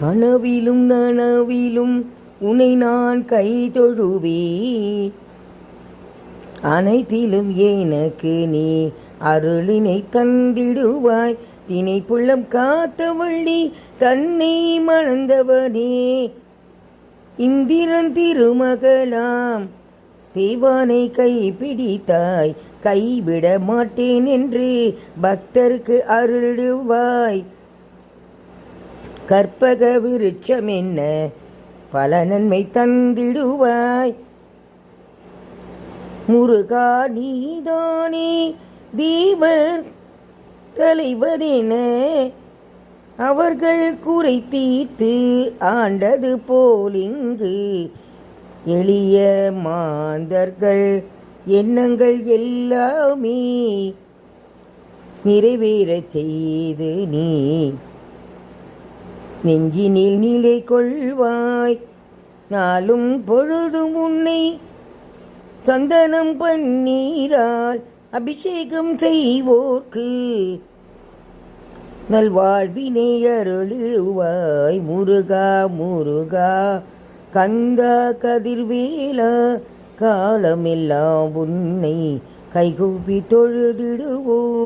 கனவிலும் நனவிலும் உன்னை நான் கை தொழுவே அனைத்திலும் எனக்கு நீ அருளினை தந்திடுவாய். தினை புள்ளம் காத்தவள்ளி தன்னை மணந்தவனே. இந்திரன் திருமகளாம் தேவானை கை பிடித்தாய் கைவிட மாட்டேன் என்று பக்தருக்கு அருளுவாய் கற்பக விருட்சம் என்ன பல நன்மை தந்திடுவாய். முருகா நீதானே தீபர் தலைவரின அவர்கள் குறை தீர்த்து ஆண்டது போலிங்கு எளிய மாந்தர்கள் எண்ணங்கள் எல்லாமே நிறைவேறச் செய்து நீ நெஞ்சினில் நிலை கொள்வாய். நாளும் பொழுதும் உன்னை சந்தனம் பன்னீரால் அபிஷேகம் செய்வோர்க்கு. நல்வாழ்வினை அருளிடுவாய் முருகா முருகா. கந்தா கதிர்வேலா காலமெல்லாம் உன்னை கைகூப்பி தொழுதிடுவோம்.